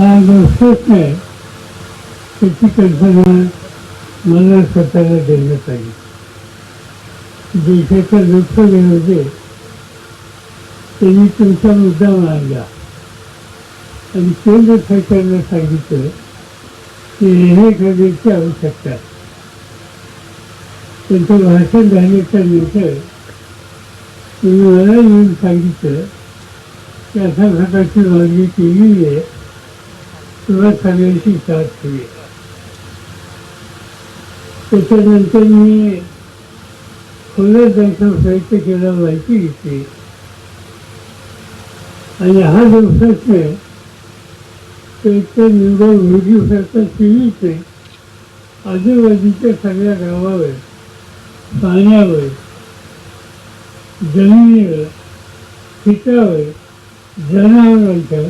हा गोष्टच नाही. त्याची कल्पना मला स्वतःला देण्यात आली. देशाचं दुःख विरोधी त्यांनी तुमचा मुद्दा मांडला. आणि केंद्र सरकारनं सांगितलं की रेल्वेखालीची आवश्यकता. त्यांचं भाषण झाल्याच्यानंतर तुम्ही मला येऊन सांगितलं की अशा प्रकारची मागणी केली आहे. किंवा सगळ्यांची साथ हवी त्याच्यानंतर मी खोल्यात जायचा प्रयत्न केला माहिती घेतली. आणि हा दिवसाच नाही निवडून इतकं निवडा मुलगी आजूबाजूच्या सगळ्या गावावर पाण्यावर जमिनीवर पिकावर जनावरांच्या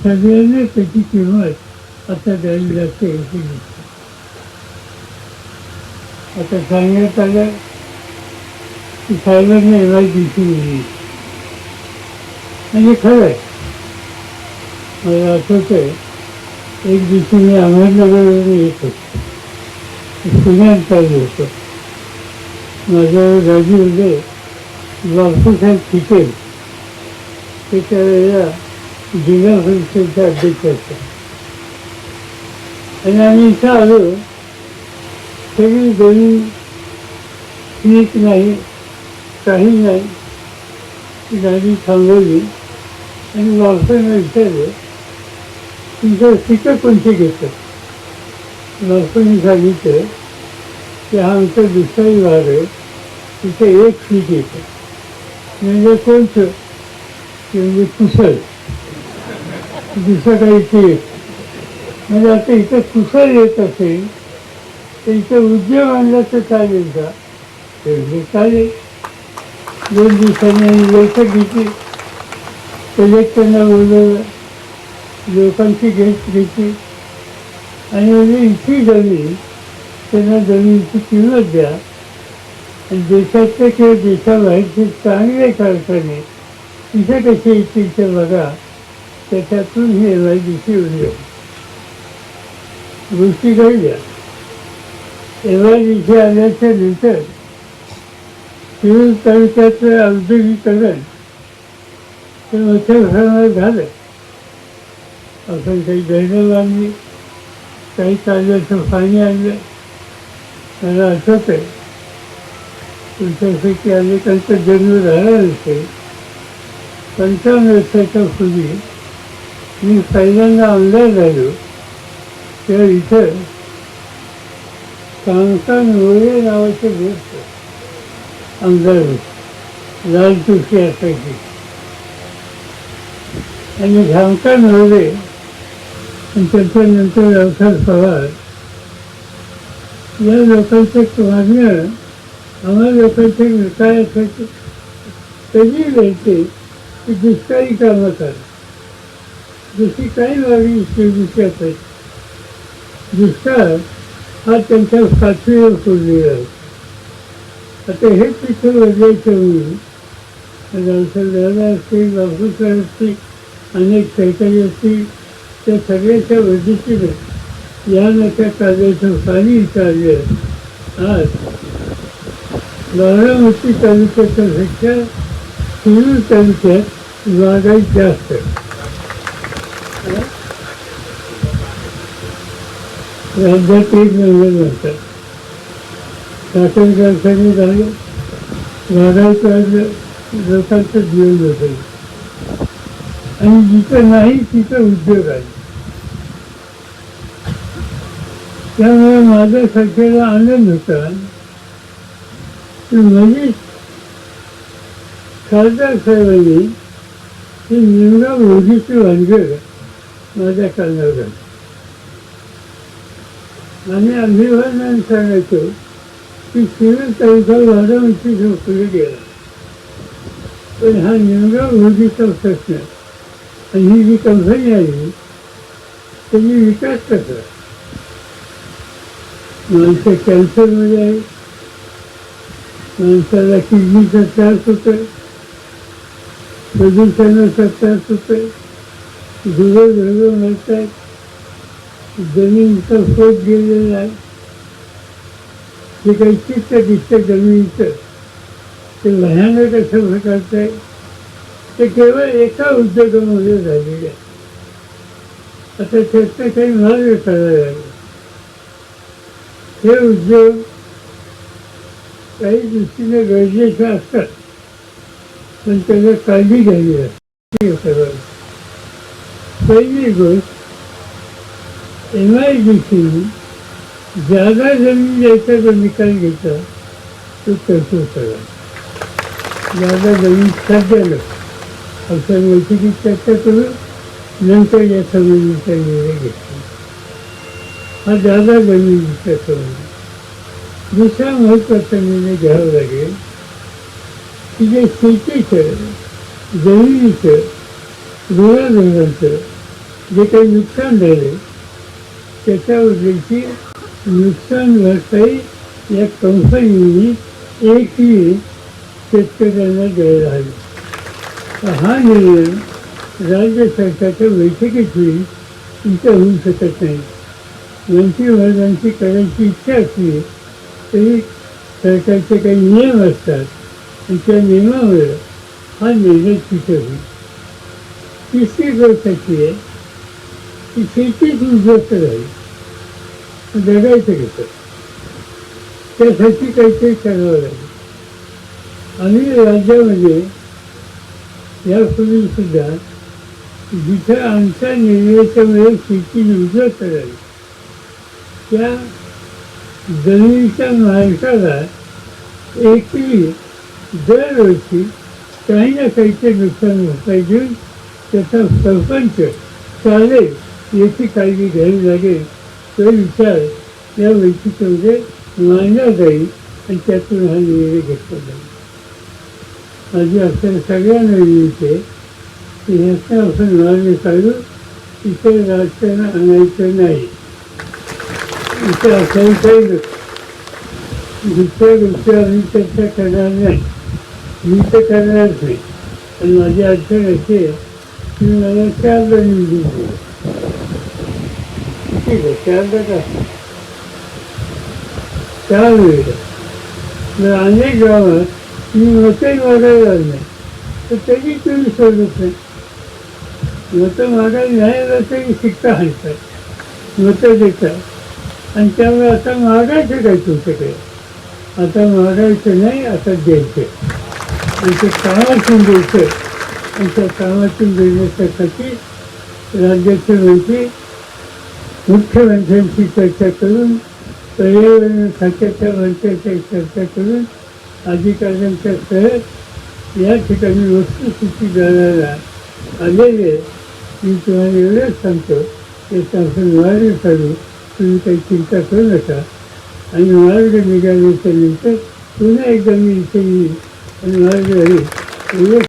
सगळ्यांना त्याची किंमत आता द्यायला लागते अशी दिसते आता सांगण्यात आलं की साहेबांना एवढा दिसून येईल म्हणजे खरं आहे मला आठवतंय एक दिवशी मी अहमदनगरवरून येत होतो. पुण्यात चालू होतो. माझ्यावर राजू होते बापूसाहेब चिकेल ते त्यावेळेला जिल्हा परिषदेचे अध्यक्ष होते आणि आम्ही इथं आलो. सगळी दोन्ही नीट नाही काही नाही. गाडी थांबवली. आणि वापरांना विचारलं तुमचं पिकं कोणते घेतात? वापरांनी सांगितलं की हा आमचा दुसरा विभाग आहे. तिथे एक पीक येतं. म्हणजे कोणतं? म्हणजे कुशल. दुसरं काही पीक म्हणजे आता इथं कुसर येत असेल तर इथं उद्योग आणला तर चालेल का? म्हणजे चालेल. दोन दिवसांनी बैठक घेतली. कलेक्टरना बोलवलं. लोकांची घेत घेतली. आणि म्हणजे इतकी जमीन त्यांना जमिनीची किंमत द्या. आणि देशातले किंवा देशाबाहेरचे चांगले कारखाने तिथे कसे येतील ते बघा. त्याच्यातून ही एम आय डी सी उद्योग गोष्टी घडल्या एम आय डी सी आल्याच्यानंतर शिरूर तालुक्याचं औद्योगिकरण ते मोठ्या प्रमाणात झालं. आपण काही धरणं बांधली काही कालव्याचं पाणी आणलं. मला आठवत आहे तुमच्यापैकी अनेकांचा जन्म झाला नसेल पंचावन्न वर्षाच्या पूर्वी मी पहिल्यांदा अंधार झालो तेव्हा इथं कांका नोळे नावाचे गोष्ट आमदार होते लाल तुळशी असायची. आणि झांका नवरे आणि त्याच्यानंतर व्यवसाय पवार या लोकांचे मागणं आम्हा लोकांचे काय असायचं कधी द्यायचे की दुष्काळी कामं करतात दुसरी काही वागणी दुसरी आहे दुष्काळ हा त्यांच्या साथीवर सोडलेला आहे आता हे तिथं वेगळ्याच्या वेळी रावसाहेब दादा असतील बापूसाहेब असतील अनेक सहकारी असतील त्या सगळ्याच्या वैद्यकीने या नका कालव्याचं पाणी विचारलं आज बारामती तालुक्याच्या पेक्षा शिरूर तालुक्यात बागायत जास्त. राज्यात एक नंबर म्हणतात साखर कारखाने झाले बागायत लोकांचं जीवन बदललं आणि जिथं नाही तिथं उद्योग आहे त्यामुळे माझ्या संख्येला आनंद होता की म्हणजे खासदार साहेबांनी ही निवडा मोदीची भानगड माझ्या कानावर आणि अभिमानाने सांगायचो की शिरूर तालुका बारामती पुढे गेला पण हा निवडा मोदीचा प्रश्न आणि ही जी कंपनी आली त्याची विकास कसा माणसं कॅन्सरमध्ये आहे माणसाला किडनीचा त्रास होतोय प्रदूषणाचा त्रास होतोय धुरं धुरं म्हणतात जमिनीचा फोट गेलेला आहे. जे काही चित्त दिसतं जमिनीचं ते लहान असं प्रकारचं आहे. ते केवळ एका उद्योगामध्ये झालेले आहे. आता त्यातनं काही मार्ग करायला लागले हे उद्योग काही दृष्टीने गरजेचे असतात. पण त्याला काळजी घ्यावी लागते. पहिली गोष्ट एम आय डी सी जागा जमीन द्यायचा जो निकाल घ्यायचा तो तसं करा जागा जमीन सध्याला आपण बैठकीत चर्चा करून नंतर या संबंधीचा निर्णय घेतला. हा जागा जमिनीचा संबंध दुसरा महत्त्वाचा निर्णय घ्यावा लागेल की जे शेतीचं जमिनीचं गुराढोरांचं जे काही नुकसान झाले त्याच्याबद्दलची नुकसान भरपाई या कंपनीने एकही शेतकऱ्यांना द्यायला हवी तर हा निर्णय राज्य सरकारच्या बैठकीत होईल इथं होऊ शकत नाही. मंत्रिवर्गांची करायची इच्छा असली तरी सरकारचे काही नियम असतात आणि त्या नियमामुळे हा निर्णय तिथे होईल. तिसरी गोष्ट अशी आहे की शेतीत उद्ध्वस्त राहील जगायचं कसं त्यासाठी काहीतरी करावं लागेल आणि राज्यामध्ये यापूर्वी सुद्धा जिथं आमच्या निर्णयाच्यामुळे शेती उद्ध्वस्त राहील त्या जमिनीच्या मालकाला एकही दरवर्षी काही ना काहीचे नुकसान भरपाई देऊन त्याचा सरपंच चालेल याची काळजी घ्यावी लागेल. तो विचार या बैठकीमध्ये मांडला जाईल आणि त्यातून हा निर्णय घेतला जाईल. माझी आपल्या सगळ्यांना विनंती आहे की ह्याचा आपण मार्ग काढू इतर राजकारण आणायचं नाही. इतर असं काही नसतं. दुसऱ्या गोष्टी आम्ही चर्चा करणार नाही. मी तर करणारच नाही. आणि माझी अडचण अशी आहे चारदा निवडून दिलं ठीक आहे चारदा का चार वेळेला अनेक गावात मी मतं मागायला नाही तर त्याची तुम्ही सोडत नाही मतं मागायला नाही आलं तरी शिकता हाणतात मतं देतात आणि त्यामुळे आता मागायचं काय तुमच्याकडे आता मागायचं नाही आता द्यायचं आणि ते कामातून द्यायचं आमच्या कामातील कामातून देण्यासाठी राज्याचे मंत्री मुख्यमंत्र्यांशी चर्चा करून पर्यावरण खात्याच्या मंत्र्यांशी चर्चा करून अधिकाऱ्यांच्या सह या ठिकाणी वस्तुस्थिती जाणारा आलेले मी तुम्हाला एवढंच सांगतो. की आपण मार्ग काढू तुम्ही काही चिंता करू नका. आणि मार्ग निघाल्याच्या नंतर पुन्हा एकदा मी इथे येईल आणि मार्ग होईल